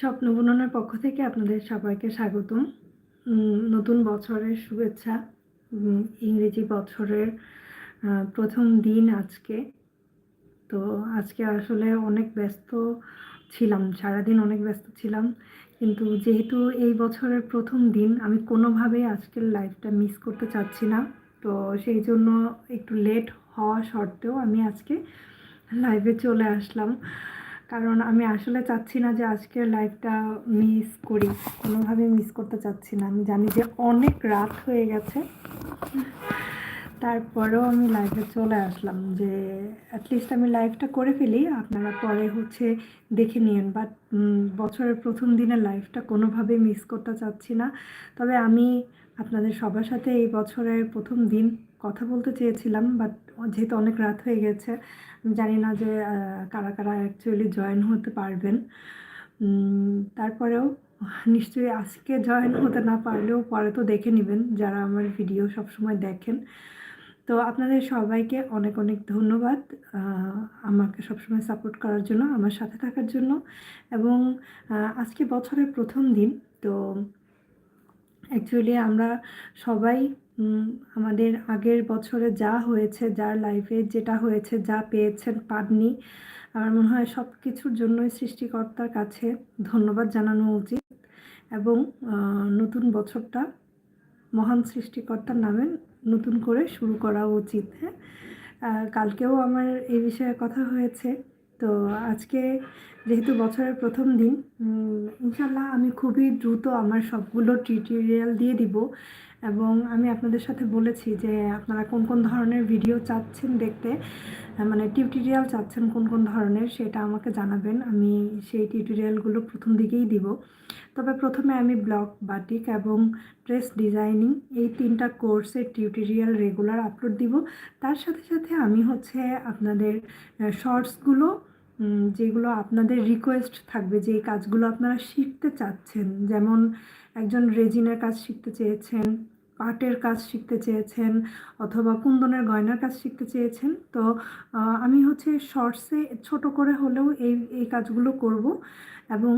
স্বপ্ন বুননের পক্ষ থেকে আপনাদের সবাইকে স্বাগতম। নতুন বছরের শুভেচ্ছা। ইংরেজি বছরের প্রথম দিন আজকে। তো আজকে আসলে অনেক ব্যস্ত ছিলাম, সারাদিন অনেক ব্যস্ত ছিলাম। কিন্তু যেহেতু এই বছরের প্রথম দিন, আমি কোনোভাবেই আজকের লাইফটা মিস করতে চাচ্ছি না। তো সেই জন্য একটু লেট হওয়া সত্ত্বেও আমি আজকে লাইভে চলে আসলাম। কারণ আমি আসলে চাচ্ছি না যে আজকের লাইভটা মিস করি। কোনোভাবে মিস করতে চাচ্ছি না। আমি জানি যে অনেক রাত হয়ে গেছে। তারপরেও আমি লাইভে চলে আসলাম যে অ্যাটলিস্ট আমি লাইভটা করে ফেলি। আপনারা পরে হচ্ছে দেখে নিন বাট বছরের প্রথম দিনের লাইভটা কোনোভাবে মিস করতে চাচ্ছি না। তবে আমি আপনাদের সবার সাথে এই বছরের প্রথম দিন কথা বলতে চেয়েছিলাম বাট যেহেতু অনেক রাত হয়ে গেছে জানি না যে কারা কারা অ্যাকচুয়ালি জয়েন হতে পারবেন। তারপরেও নিশ্চয়ই আজকে জয়েন হতে না পারলেও পরে তো দেখে নেবেন, যারা আমার ভিডিও সবসময় দেখেন। তো আপনাদের সবাইকে অনেক অনেক ধন্যবাদ আমাকে সবসময় সাপোর্ট করার জন্য, আমার সাথে থাকার জন্য। এবং আজকে বছরের প্রথম দিন, তো অ্যাকচুয়ালি আমরা সবাই আমাদের আগের বছরে যা হয়েছে, যার লাইফে যেটা হয়েছে, যা পেয়েছেন পাননি, আমার মনে হয় সব কিছুর জন্যই সৃষ্টিকর্তার কাছে ধন্যবাদ জানানো উচিত এবং নতুন বছরটা মহান সৃষ্টিকর্তার নামে নতুন করে শুরু করা উচিত হ্যাঁ? কালকেও আমার এই বিষয়ে কথা হয়েছে, তো আজকে যেহেতু বছরের প্রথম দিন ইনশাল্লাহ আমি খুবই দ্রুত আমার সবগুলো টিউটোরিয়াল দিয়ে দিব। এবং আমি আপনাদের সাথে বলেছি যে আপনারা কোন কোন ধরনের ভিডিও চাচ্ছেন দেখতে মানে টিউটোরিয়াল চাচ্ছেন কোন কোন ধরনের সেটা আমাকে জানাবেন, আমি সেই টিউটোরিয়ালগুলো প্রথম দিকেই দিব। তবে প্রথমে আমি ব্লগ বাটিক এবং ড্রেস ডিজাইনিং এই তিনটা কোর্সের টিউটোরিয়াল রেগুলার আপলোড দিব। তার সাথে সাথে আমি হচ্ছে আপনাদের শর্টসগুলো যেগুলো আপনাদের রিকোয়েস্ট থাকবে যে এই কাজগুলো আপনারা শিখতে চাচ্ছেন, যেমন একজন রেজিনের কাজ শিখতে চেয়েছেন পাটের কাজ শিখতে চেয়েছেন অথবা কুন্দনের গয়নার কাজ শিখতে চেয়েছেন। তো আমি হচ্ছে শর্টসে ছোট করে হলেও এই এই কাজগুলো করব এবং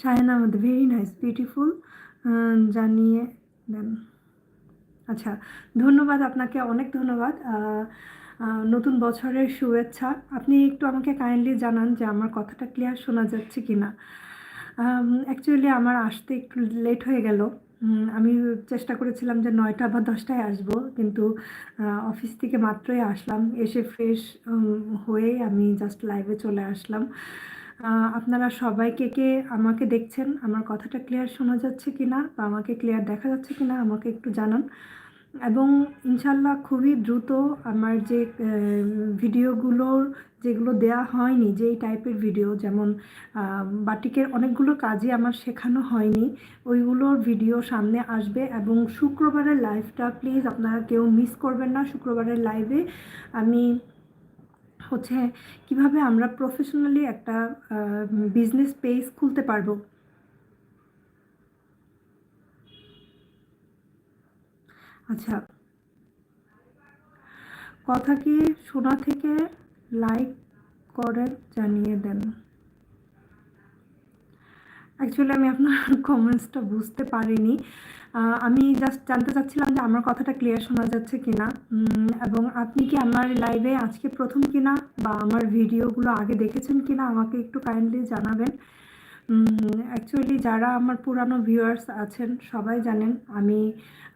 Shaheen Ahmed very nice beautiful জানিয়ে দেন। আচ্ছা ধন্যবাদ আপনাকে, অনেক ধন্যবাদ। নতুন বছরের শুভেচ্ছা। আপনি একটু আমাকে কাইন্ডলি জানান যে আমার কথাটা ক্লিয়ার শোনা যাচ্ছে কি না অ্যাকচুয়ালি আমার আসতে একটু লেট হয়ে গেল। আমি চেষ্টা করেছিলাম যে নয়টা বা দশটায় আসব, কিন্তু অফিস থেকে মাত্রই আসলাম। এসে ফ্রেশ হয়ে আমি জাস্ট লাইভে চলে আসলাম। আপনারা সবাই কে কে আমাকে দেখছেন, আমার কথাটা ক্লিয়ার শোনা যাচ্ছে কি না বা আমাকে ক্লিয়ার দেখা যাচ্ছে কি না আমাকে একটু জানান। এবং ইনশাল্লাহ খুবই দ্রুত আমার যে ভিডিওগুলোর যেগুলো দেয়া হয়নি যেই টাইপের ভিডিও, যেমন বাটিকের অনেকগুলো কাজই আমার শেখানো হয়নি, ওইগুলোর ভিডিও সামনে আসবে এবং শুক্রবারের লাইভটা প্লিজ আপনারা কেউ মিস করবেন না, শুক্রবারের লাইভে আমি হচ্ছে কীভাবে আমরা প্রফেশনালি একটা বিজনেস পেজ খুলতে পারব। আচ্ছা। কথা কি শোনা থেকে লাইক করে জানিয়ে দেন? অ্যাকচুয়ালি আমি আপনার কমেন্টসটা বুঝতে পারিনি। আমি জাস্ট জানতে চাচ্ছিলাম যে আমার কথাটা ক্লিয়ার শোনা যাচ্ছে কিনা। এবং আপনি কি আমার লাইভে আজকে প্রথম কিনা বা আমার ভিডিওগুলো আগে দেখেছেন কিনা আমাকে একটু কাইন্ডলি জানাবেন। অ্যাকচুয়ালি যারা আমার পুরানো ভিউয়ার্স আছেন, সবাই জানেন আমি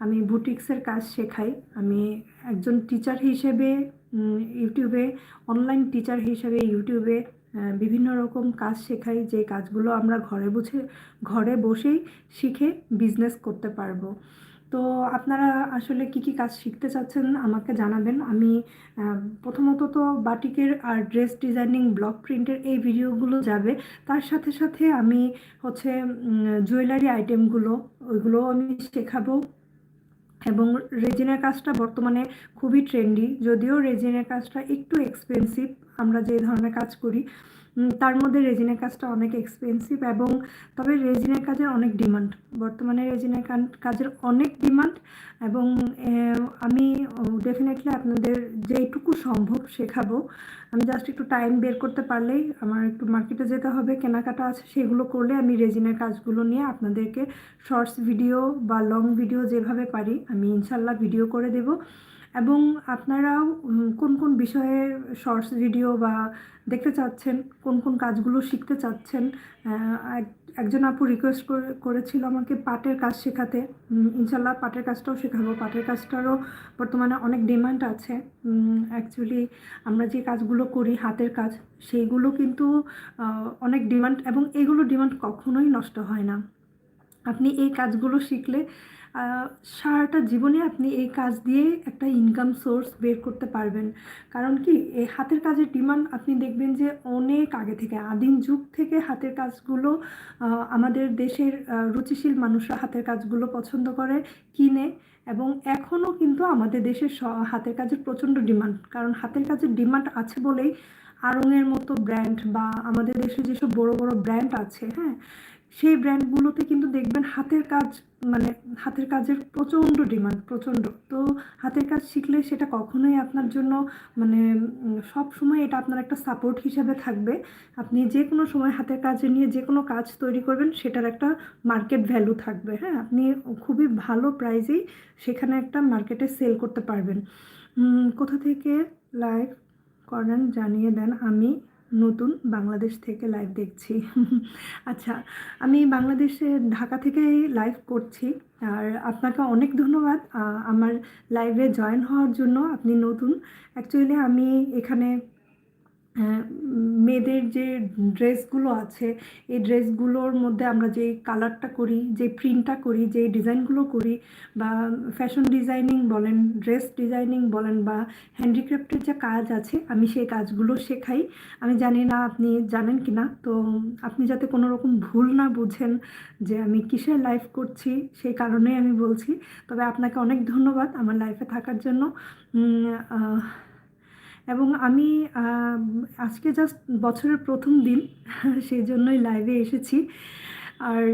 আমি বুটিক্সের কাজ শেখাই। আমি একজন টিচার হিসেবে ইউটিউবে অনলাইন টিচার হিসেবে ইউটিউবে বিভিন্ন রকম কাজ শেখাই, যে কাজগুলো আমরা ঘরে বসে ঘরে বসেই শিখে বিজনেস করতে পারব। তো আপনারা আসলে কি কি কাজ শিখতে চাচ্ছেন আমাকে জানাবেন। আমি প্রথমত তো বাটিকের আর ড্রেস ডিজাইনিং, ব্লক প্রিন্টের এই ভিডিওগুলো যাবে। তার সাথে সাথে আমি হচ্ছে জুয়েলারি আইটেমগুলো ওইগুলো আমি শেখাবো। এবং রেজিনের কাজটা বর্তমানে খুবই ট্রেন্ডি, যদিও রেজিনের কাজটা একটু এক্সপেন্সিভ আমরা যে ধরনের কাজ করি। তার মধ্যে রেজিনের কাজটা অনেক এক্সপেন্সিভ এবং তবে রেজিনের কাজের অনেক ডিমান্ড বর্তমানে রেজিনের কাজের অনেক ডিমান্ড এবং আমি ডেফিনেটলি আপনাদের যেইটুকু সম্ভব শেখাবো। আমি জাস্ট একটু টাইম বের করতে পারলেই আমার একটু মার্কেটে যেতে হবে, কেনাকাটা আছে সেগুলো করলে আমি রেজিনের কাজগুলো নিয়ে আপনাদেরকে শর্টস ভিডিও বা লং ভিডিও যেভাবে পারি, আমি ইনশাল্লাহ ভিডিও করে দেব। এবং আপনারাও কোন কোন বিষয়ে শর্টস ভিডিও বা দেখতে চাচ্ছেন, কোন কোন কাজগুলো শিখতে চাচ্ছেন এক- একজন আপু রিকোয়েস্ট করেছিল আমাকে পাটের কাজ শেখাতে। ইনশাল্লাহ পাটের কাজটাও শেখাবো। পাটের কাজটারও বর্তমানে অনেক ডিমান্ড আছে। অ্যাকচুয়ালি আমরা যে কাজগুলো করি, হাতের কাজ, সেইগুলো কিন্তু অনেক ডিমান্ড এবং এগুলো ডিমান্ড কখনোই নষ্ট হয় না। আপনি এই কাজগুলো শিখলে সারাটা জীবনে আপনি এই কাজ দিয়ে একটা ইনকাম সোর্স বের করতে পারবেন। কারণ কি এই হাতের কাজের ডিমান্ড আপনি দেখবেন যে অনেক আগে থেকে, আদিম যুগ থেকে হাতের কাজগুলো আমাদের দেশের রুচিশীল মানুষরা হাতের কাজগুলো পছন্দ করে, কিনে এবং এখনও কিন্তু আমাদের দেশের হাতের কাজের প্রচণ্ড ডিমান্ড কারণ হাতের কাজের ডিমান্ড আছে বলেই আড়ংয়ের মতো ব্র্যান্ড বা আমাদের দেশে যেসব বড় বড় ব্র্যান্ড আছে হ্যাঁ সেই ব্র্যান্ডগুলোতে কিন্তু দেখবেন হাতের কাজ মানে হাতের কাজের প্রচণ্ড ডিমান্ড প্রচণ্ড। তো হাতের কাজ শিখলে সেটা কখনোই আপনার জন্য মানে সব সময় এটা আপনার একটা সাপোর্ট হিসাবে থাকবে। আপনি যে কোনো সময় হাতের কাজে নিয়ে যে কোনো কাজ তৈরি করবেন, সেটার একটা মার্কেট ভ্যালু থাকবে হ্যাঁ? আপনি খুবই ভালো প্রাইজেই সেখানে একটা মার্কেটে সেল করতে পারবেন। কোথা থেকে? লাইভ করেন জানিয়ে দেন আমি। নতুন বাংলাদেশ থেকে লাইভ দেখছি। আচ্ছা আমি বাংলাদেশে ঢাকা থেকেই লাইভ করছি। আর আপনাকে অনেক ধন্যবাদ আমার লাইভে জয়েন হওয়ার জন্য আপনি নতুন। অ্যাকচুয়ালি আমি এখানে মেয়েদের যে ড্রেসগুলো আছে, এই ড্রেসগুলোর মধ্যে আমরা যে কালারটা করি যে প্রিন্টটা করি যে ডিজাইনগুলো করি বা ফ্যাশন ডিজাইনিং বলেন, ড্রেস ডিজাইনিং বলেন বা হ্যান্ডিক্রাফটের যে কাজ আছে, আমি সেই কাজগুলো শেখাই। আমি জানি না আপনি জানেন কি না তো আপনি যাতে কোনো রকম ভুল না বুঝেন যে আমি কিসের লাইফ করছি, সেই কারণেই আমি বলছি। তবে আপনাকে অনেক ধন্যবাদ আমার লাইফে থাকার জন্য। এবং আমি আজকে জাস্ট বছরের প্রথম দিন, সেই জন্যই লাইভে এসেছি। আর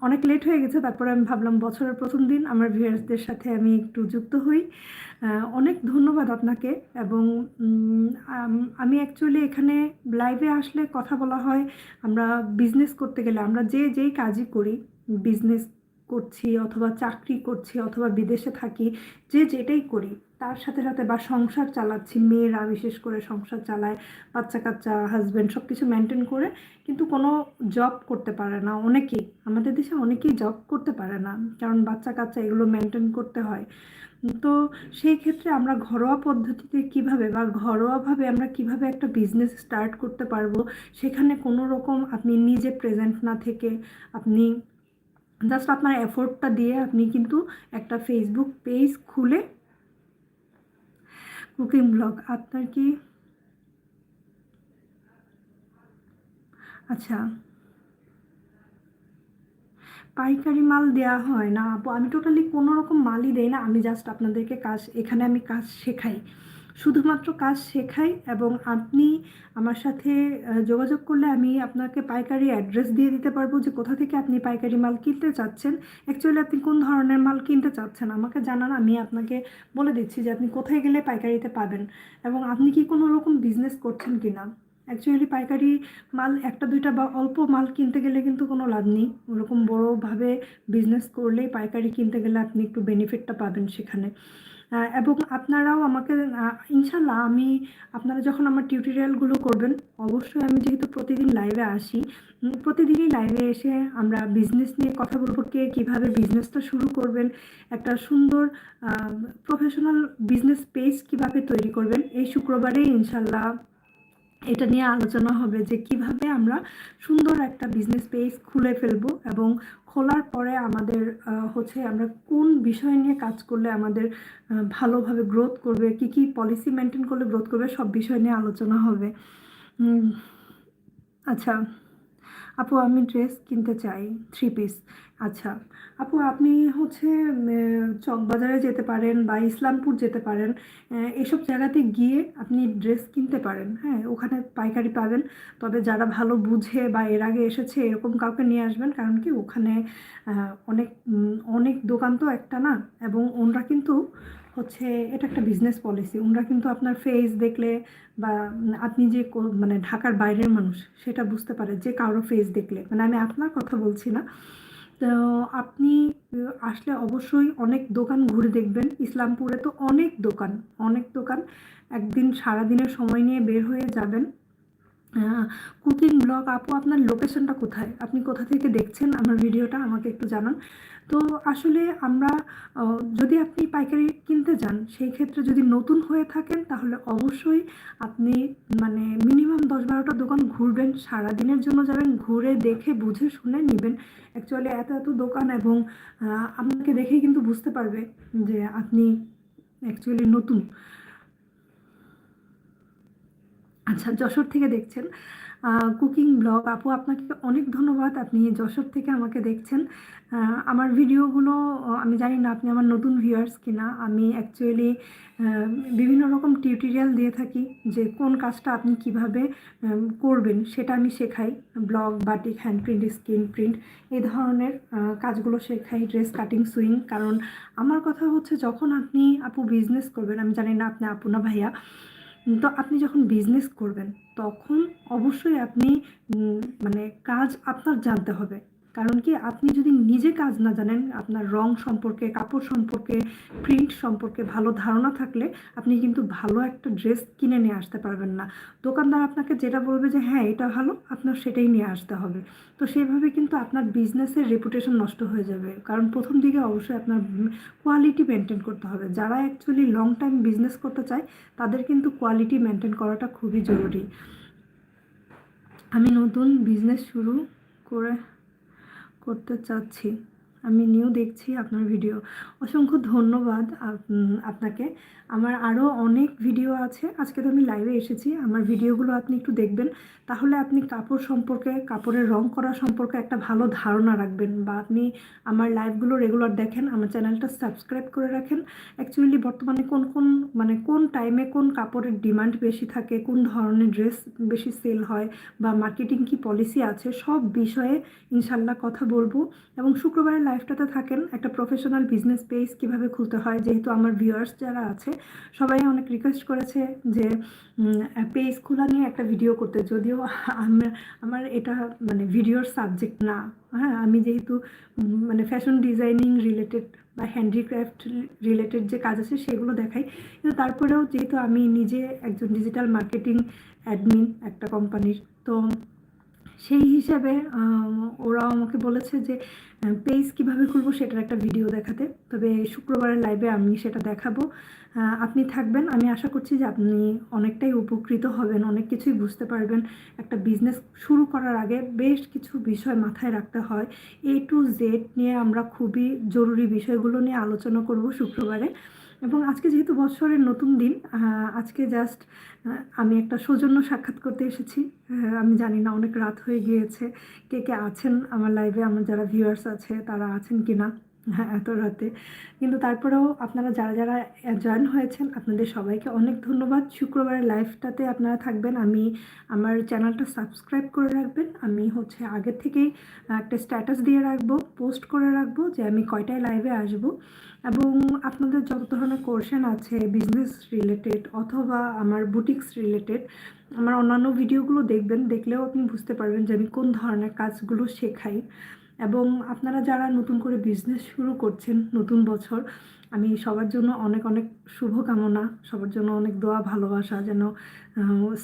অনেক লেট হয়ে গেছে, তারপরে আমি ভাবলাম বছরের প্রথম দিন, আমার ভিউয়ার্সদের সাথে আমি একটু যুক্ত হই। অনেক ধন্যবাদ আপনাকে এবং আমি অ্যাকচুয়ালি এখানে লাইভে আসলে কথা বলা হয়, আমরা বিজনেস করতে গেলে, আমরা যে যেই কাজই করি বিজনেস করছি অথবা চাকরি করছি অথবা বিদেশে থাকি, যে যেটাই করি তার সাথে সাথে বা সংসার চালাচ্ছি, মেয়েরা বিশেষ করে সংসার চালায়, বাচ্চা কাচ্চা হাজব্যান্ড সব কিছু মেনটেন করে, কিন্তু কোনো জব করতে পারে না। অনেকেই, আমাদের দেশে অনেকেই জব করতে পারে না, কারণ বাচ্চা কাচ্চা এগুলো মেনটেন করতে হয়। তো সেই ক্ষেত্রে আমরা ঘরোয়া পদ্ধতিতে কীভাবে বা ঘরোয়াভাবে আমরা কীভাবে একটা বিজনেস স্টার্ট করতে পারব, সেখানে কোনো রকম আপনি নিজে প্রেজেন্ট না থেকে আপনি জাস্ট আপনার এফোর্টটা দিয়ে আপনি কিন্তু একটা ফেসবুক পেজ খুলে কুকিং ব্লগ, আপনার কি? আচ্ছা। পাইকারি মাল দেয়া হয় না আপু, আমি টোটালি কোনো রকম মালই দেই না, আমি জাস্ট আপনাদেরকে কাজ, এখানে আমি কাজ শেখাই। শুধুমাত্র কাজ শেখাই এবং আপনি আমার সাথে যোগাযোগ করলে আমি আপনাকে পাইকারি অ্যাড্রেস দিয়ে দিতে পারব যে কোথা থেকে আপনি পাইকারি মাল কিনতে চাচ্ছেন। অ্যাকচুয়ালি আপনি কোন ধরনের মাল কিনতে চাচ্ছেন আমাকে জানান, আমি আপনাকে বলে দিচ্ছি যে আপনি কোথায় গেলে পাইকারিতে পাবেন এবং আপনি কি কোনো রকম বিজনেস করছেন কি না অ্যাকচুয়ালি পাইকারি মাল, একটা দুইটা বা অল্প মাল কিনতে গেলে কিন্তু কোনো লাভ নেই। ওরকম বড়োভাবে বিজনেস করলেই পাইকারি কিনতে গেলে আপনি একটু বেনিফিটটা পাবেন সেখানে। এবং আপনারাও আমাকে ইনশাল্লাহ আমি আপনারা যখন আমার টিউটোরিয়ালগুলো করবেন, অবশ্যই আমি যেহেতু প্রতিদিন লাইভে আসি প্রতিদিনই লাইভে এসে আমরা বিজনেস নিয়ে কথা বলব, কে কীভাবে বিজনেসটা শুরু করবেন, একটা সুন্দর প্রফেশনাল বিজনেস পেজ কীভাবে তৈরি করবেন, এই শুক্রবারে ইনশাল্লাহ এটা নিয়ে আলোচনা হবে যে কীভাবে আমরা সুন্দর একটা বিজনেস পেজ খুলে ফেলব এবং খোলার পরে আমাদের হচ্ছে আমরা কোন বিষয় নিয়ে কাজ করলে আমাদের ভালোভাবে গ্রোথ করবে, কি কি পলিসি মেনটেন করলে গ্রোথ করবে, সব বিষয় নিয়ে আলোচনা হবে। আচ্ছা। আপু, আমি ড্রেস কিনতে চাই থ্রি পিস আচ্ছা আপু, আপনি হচ্ছে চকবাজারে যেতে পারেন বা ইসলামপুর যেতে পারেন এসব জায়গাতে গিয়ে আপনি ড্রেস কিনতে পারেন হ্যাঁ ওখানে পাইকারি পাবেন। তবে যারা ভালো বুঝে বা এর আগে এসেছে, এরকম কাউকে নিয়ে আসবেন, কারণ কি ওখানে অনেক অনেক দোকান তো একটা না, এবং ওনরা কিন্তু হচ্ছে এটা একটা বিজনেস পলিসি ওনরা কিন্তু আপনার ফেস দেখলে বা আপনি যে মানে ঢাকার বাইরের মানুষ, সেটা বুঝতে পারে যে কারও ফেস দেখলে। মানে আমি আপনার কথা বলছি না। তো আপনি আসলে অবশ্যই অনেক দোকান ঘুরে দেখবেন। ইসলামপুরে তো অনেক দোকান অনেক দোকান। একদিন সারাদিনের সময় নিয়ে বের হয়ে যাবেন। কুকিং ব্লগ আপু, আপনার লোকেশনটা কোথায়? আপনি কোথা থেকে দেখছেন আমার ভিডিওটা আমাকে একটু জানান। তো আসলে আমরা যদি আপনি পাইকারি কিনতে যান, সেই ক্ষেত্রে যদি নতুন হয়ে থাকেন, তাহলে অবশ্যই আপনি মানে মিনিমাম দশ বারোটা দোকান ঘুরবেন। সারাদিনের জন্য যাবেন, ঘুরে দেখে বুঝে শুনে নেবেন। অ্যাকচুয়ালি এত এত দোকান এবং আপনাকে দেখেই কিন্তু বুঝতে পারবে যে আপনি অ্যাকচুয়ালি নতুন। আচ্ছা যশোর থেকে দেখছেন। Cooking blog. আপু, আপনাকে অনেক ধন্যবাদ। আপনি যশোর থেকে আমাকে দেখছেন। আমার ভিডিওগুলো আমি জানি না আপনি আমার নতুন ভিউয়ার্স কিনা। আমি অ্যাকচুয়ালি বিভিন্ন রকম টিউটোরিয়াল দিয়ে থাকি যে কোন কাজটা আপনি কীভাবে করবেন, সেটা আমি শেখাই। Blog, batik hand print screen print এই ধরনের কাজগুলো শেখাই ড্রেস কাটিং সুইং কারণ আমার কথা হচ্ছে, যখন আপনি, আপু বিজনেস করবেন, আমি জানি না আপনি আপু না ভাইয়া তো আপনি যখন বিজনেস করবেন তখন অবশ্যই আপনি মানে কাজ আপনার জানতে হবে। কারণ কি আপনি যদি নিজে কাজ না জানেন, আপনার রং সম্পর্কে, কাপড় সম্পর্কে প্রিন্ট সম্পর্কে ভালো ধারণা থাকলে আপনি কিন্তু ভালো একটা ড্রেস কিনে নিয়ে আসতে পারবেন না। দোকানদার আপনাকে যেটা বলবে যে হ্যাঁ এটা ভালো, আপনার সেটাই নিয়ে আসতে হবে। তো সেভাবে কিন্তু আপনার বিজনেসের রেপুটেশন নষ্ট হয়ে যাবে। কারণ প্রথম দিকে অবশ্যই আপনার কোয়ালিটি মেনটেন করতে হবে। যারা অ্যাকচুয়ালি লং টাইম বিজনেস করতে চায়, তাদের কিন্তু কোয়ালিটি মেনটেন করাটা খুবই জরুরি। আমি নতুন বিজনেস শুরু করে করতে চাচ্ছি। আমি নিউ দেখছি আপনার ভিডিও অসংখ্য ধন্যবাদ আপনাকে। আমার আরও অনেক ভিডিও আছে। আজকে তো আমি লাইভে এসেছি। আমার ভিডিওগুলো আপনি একটু দেখবেন। তাহলে আপনি কাপড় সম্পর্কে, কাপড়ের রং করা সম্পর্কে একটা ভালো ধারণা রাখবেন বা আপনি আমার লাইভগুলো রেগুলার দেখেন, আমার চ্যানেলটা সাবস্ক্রাইব করে রাখেন। অ্যাকচুয়ালি বর্তমানে কোন কোন মানে কোন টাইমে কোন কাপড়ের ডিমান্ড বেশি থাকে, কোন ধরনের ড্রেস বেশি সেল হয় বা মার্কেটিং কি পলিসি আছে, সব বিষয়ে ইনশাল্লাহ কথা বলব। এবং শুক্রবারের লাইফটাতে থাকেন, একটা প্রফেশনাল বিজনেস পেজ কীভাবে খুলতে হয়, যেহেতু আমার ভিউয়ার্স যারা আছে, সবাই অনেক রিকোয়েস্ট করেছে যে পেজ খোলা নিয়ে একটা ভিডিও করতে। যদিও আমার আমার এটা মানে ভিডিওর সাবজেক্ট না। হ্যাঁ আমি যেহেতু মানে ফ্যাশন ডিজাইনিং রিলেটেড বা হ্যান্ডিক্রাফট রিলেটেড যে কাজ আছে, সেগুলো দেখাই। কিন্তু তারপরেও যেহেতু আমি নিজে একজন ডিজিটাল মার্কেটিং অ্যাডমিন একটা কোম্পানির তো সেই হিসাবে ওরাও আমাকে বলেছে যে পেজ কীভাবে খুলবো সেটার একটা ভিডিও দেখাতে। তবে শুক্রবারের লাইভে আমি সেটা দেখাবো। আপনি থাকবেন। আমি আশা করছি যে আপনি অনেকটাই উপকৃত হবেন, অনেক কিছুই বুঝতে পারবেন। একটা বিজনেস শুরু করার আগে বেশ কিছু বিষয় মাথায় রাখতে হয়। এ টু জেড নিয়ে আমরা খুবই জরুরি বিষয়গুলো নিয়ে আলোচনা করব শুক্রবারে। এবং আজকে যেহেতু বছরের নতুন দিন আজকে জাস্ট আমি একটা সৌজন্য সাক্ষাৎ করতে এসেছি। আমি জানি না অনেক রাত হয়ে গিয়েছে। কে কে আছেন আমার লাইভে আমার যারা ভিউয়ার্স আছে, তারা আছেন কি না হ্যাঁ এত রাতে। কিন্তু তারপরেও আপনারা যারা যারা জয়েন হয়েছেন, আপনাদের সবাইকে অনেক ধন্যবাদ। শুক্রবারের লাইভটাতে আপনারা থাকবেন। আমি আমার চ্যানেলটা সাবস্ক্রাইব করে রাখবেন। আমি হচ্ছে আগে থেকেই একটা স্ট্যাটাস দিয়ে রাখব পোস্ট করে রাখব যে আমি কয়টায় লাইভে আসব। এবং আপনাদের যত ধরনের কোর্শন আছে বিজনেস রিলেটেড অথবা আমার বুটিক্স রিলেটেড আমার অন্যান্য ভিডিওগুলো দেখবেন, দেখলেও আপনি বুঝতে পারবেন যে আমি কোন ধরনের কাজগুলো শেখাই। এবং আপনারা যারা নতুন করে বিজনেস শুরু করছেন, নতুন বছর, আমি সবার জন্য অনেক অনেক শুভকামনা, সবার জন্য অনেক দোয়া, ভালোবাসা যেন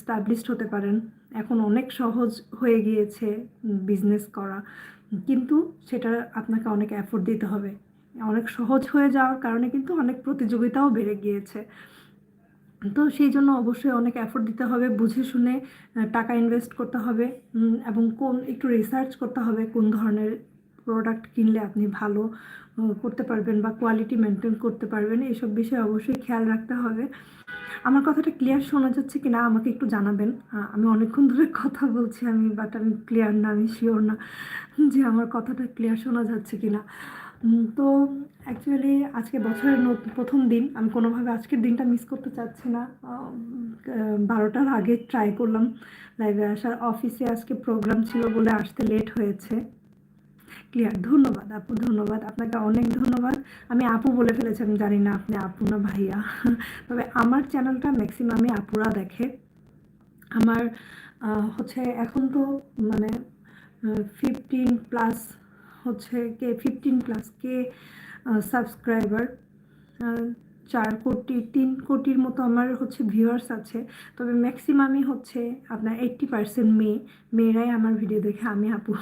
স্টাবলিশড হতে পারেন। এখন অনেক সহজ হয়ে গিয়েছে বিজনেস করা। কিন্তু সেটা আপনাকে অনেক এফোর্ট দিতে হবে। অনেক সহজ হয়ে যাওয়ার কারণে কিন্তু অনেক প্রতিযোগিতাও বেড়ে গিয়েছে। তো সেই জন্য অবশ্যই অনেক এফোর্ট দিতে হবে, বুঝে শুনে টাকা ইনভেস্ট করতে হবে এবং কোন, একটু রিসার্চ করতে হবে কোন ধরনের প্রোডাক্ট কিনলে আপনি ভালো করতে পারবেন বা কোয়ালিটি মেনটেন করতে পারবেন, এইসব বিষয়ে অবশ্যই খেয়াল রাখতে হবে। আমার কথাটা ক্লিয়ার শোনা যাচ্ছে কি না আমাকে একটু জানাবেন। আমি অনেকক্ষণ ধরে কথা বলছি আমি বাট আমি ক্লিয়ার না, আমি শিওর না যে আমার কথাটা ক্লিয়ার শোনা যাচ্ছে কি না তো অ্যাকচুয়ালি আজকে বছরের প্রথম দিন। আমি কোনোভাবে আজকের দিনটা মিস করতে চাচ্ছি না। বারোটার আগে ট্রাই করলাম। লাইভে আসার অফিসে আজকে প্রোগ্রাম ছিল বলে আসতে লেট হয়েছে। ক্লিয়ার ধন্যবাদ আপু, ধন্যবাদ। আপনাকে অনেক ধন্যবাদ। আমি আপু বলে ফেলেছি, আমি জানি না আপনি আপু না ভাইয়া। তবে আমার চ্যানেলটা ম্যাক্সিমামই আপুরা দেখে। আমার হচ্ছে এখন তো মানে ফিফটিন প্লাস হচ্ছে K fifteen plus K subscriber চার কোটি, তিন কোটির মতো আমার হচ্ছে ভিউয়ার্স আছে। তবে ম্যাক্সিমামই হচ্ছে আপনার এইট্টি পার্সেন্ট মেয়ে। মেয়েরাই আমার ভিডিও দেখে, আমি আপু।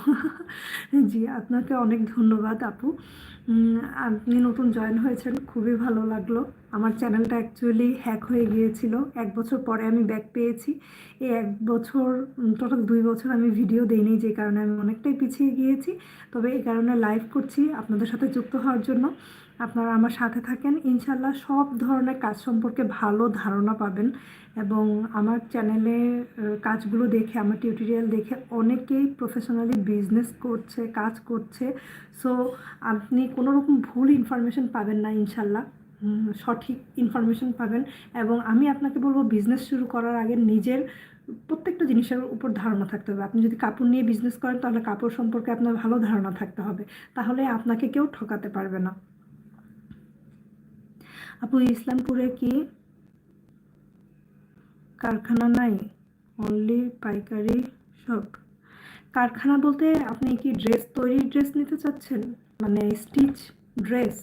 জি, আপনাকে অনেক ধন্যবাদ আপু। আপনি নতুন জয়েন হয়েছেন, খুবই ভালো লাগল। আমার চ্যানেলটা অ্যাকচুয়ালি হ্যাক হয়ে গিয়েছিল। এক বছর পরে আমি ব্যাক পেয়েছি। এই এক বছর টোটাল দুই বছর আমি ভিডিও দিইনি, যে কারণে আমি অনেকটাই পিছিয়ে গিয়েছি। তবে এই কারণে লাইভ করছি আপনাদের সাথে যুক্ত হওয়ার জন্য। আপনারা আমার সাথে থাকেন। ইনশাল্লাহ সব ধরনের কাজ সম্পর্কে ভালো ধারণা পাবেন। এবং আমার চ্যানেলে কাজগুলো দেখে, আমার টিউটোরিয়াল দেখে অনেকেই প্রফেশনালি বিজনেস করছে, কাজ করছে। সো আপনি কোনো রকম ভুল ইনফরমেশন পাবেন না ইনশাল্লাহ সঠিক ইনফরমেশন পাবেন এবং আমি আপনাকে বলব বিজনেস শুরু করার আগে নিজের প্রত্যেকটা জিনিসের উপর ধারণা থাকতে হবে। আপনি যদি কাপড় নিয়ে বিজনেস করেন, তাহলে কাপড় সম্পর্কে আপনার ভালো ধারণা থাকতে হবে। তাহলে আপনাকে কেউ ঠকাতে পারবে না। আপু, ইসলামপুরে কি কারখানা নাই? অনলি পাইকারি সব কারখানা বলতে আপনি কি ড্রেস তৈরির ড্রেস নিতে চাচ্ছেন? মানে স্টিচ ড্রেস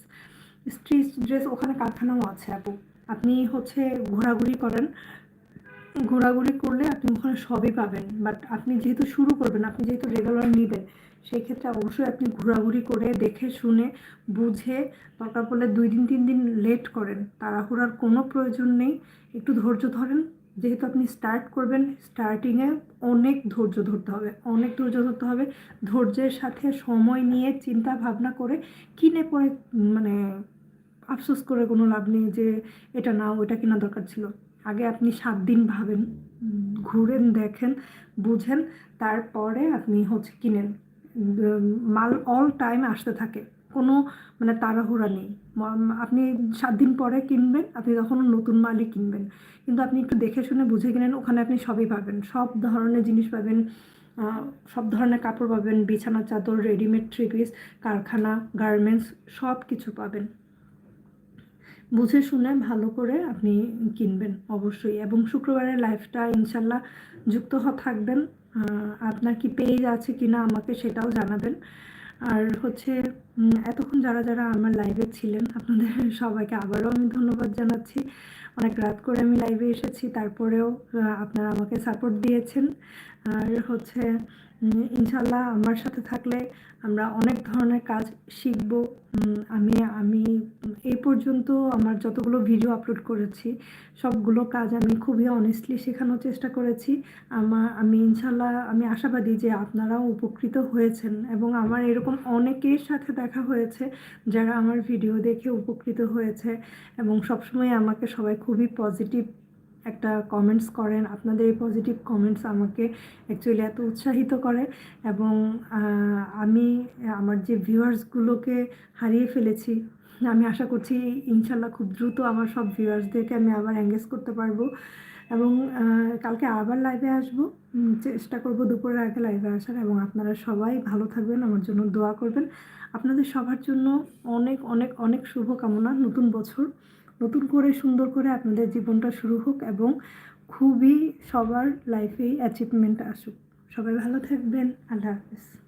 স্টিচ ড্রেস ওখানে কারখানাও আছে আপু, আপনি হচ্ছে ঘোরাঘুরি করেন। ঘোরাঘুরি করলে আপনি ওখানে সবই পাবেন বাট আপনি যেহেতু শুরু করবেন, আপনি যেহেতু রেগুলার নেবেন, সেই ক্ষেত্রে অবশ্যই আপনি ঘোরাঘুরি করে দেখে, শুনে, বুঝে, দরকার পড়লে দুই দিন, তিন দিন লেট করেন। তাড়াহুড়ার কোনো প্রয়োজন নেই, একটু ধৈর্য ধরেন। যেহেতু আপনি স্টার্ট করবেন স্টার্টিংয়ে অনেক ধৈর্য ধরতে হবে, অনেক ধৈর্য ধরতে হবে। ধৈর্যের সাথে সময় নিয়ে চিন্তা ভাবনা করে কিনে পরে মানে আফসোস করে কোনো লাভ নেই যে এটা না ওটা কেনা দরকার ছিল। আগে আপনি সাত দিন ভাবেন, ঘুরেন, দেখেন, বুঝেন, তারপরে আপনি হচ্ছে কিনেন। মাল অল টাইম আসতে থাকে, কোনো মানে তাড়াহুড়া নেই। আপনি সাত দিন পরে কিনবেন, আপনি তখন নতুন মালই কিনবেন। কিন্তু আপনি একটু দেখে শুনে বুঝে কিনেন, ওখানে আপনি সবই পাবেন। সব ধরনের জিনিস পাবেন সব ধরনের কাপড় পাবেন বিছানা চাদর রেডিমেড থ্রি পিস কারখানা গার্মেন্টস সব কিছু পাবেন। বুঝে শুনে ভালো করে আপনি কিনবেন অবশ্যই এবং শুক্রবারের লাইফটা ইনশাল্লাহ যুক্ত থাকবেন। আপনার কি পেজ আছে কিনা আমাকে সেটাও জানাবেন। আর হচ্ছে এতক্ষণ যারা যারা আমার লাইভে ছিলেন, আপনাদের সবাইকে আবারও আমি ধন্যবাদ জানাচ্ছি। অনেক রাত করে আমি লাইভে এসেছি, তারপরেও আপনারা আমাকে সাপোর্ট দিয়েছেন। আর হচ্ছে ইনশাল্লাহ আমার সাথে থাকলে আমরা অনেক ধরনের কাজ শিখব। আমি আমি এই পর্যন্ত আমার যতগুলো ভিডিও আপলোড করেছি, সবগুলো কাজ আমি খুবই অনেস্টলি শেখানোর চেষ্টা করেছি। আমার আমি ইনশাল্লাহ আমি আশাবাদী যে আপনারাও উপকৃত হয়েছেন এবং আমার এরকম অনেকের সাথে দেখা হয়েছে যারা আমার ভিডিও দেখে উপকৃত হয়েছে এবং সবসময় আমাকে সবাই খুবই পজিটিভ একটা কমেন্টস করেন, আপনাদের এই পজিটিভ কমেন্টস আমাকে অ্যাকচুয়ালি এত উৎসাহিত করে এবং আমি, আমার যে ভিউয়ার্সগুলোকে হারিয়ে ফেলেছি, আমি আশা করছি ইনশাল্লাহ খুব দ্রুত আমার সব ভিউয়ার্সদেরকে আমি আবার এঙ্গেজ করতে পারব এবং কালকে আবার লাইভে আসব। চেষ্টা করব দুপুরের আগে লাইভে আসার এবং আপনারা সবাই ভালো থাকবেন, আমার জন্য দোয়া করবেন। আপনাদের সবার জন্য অনেক অনেক অনেক শুভকামনা নতুন বছর। নতুন করে সুন্দর করে আপনাদের জীবনটা শুরু হোক এবং খুবই সবার লাইফেই অ্যাচিভমেন্ট আসুক। সবাই ভালো থাকবেন। আল্লাহ হাফিজ।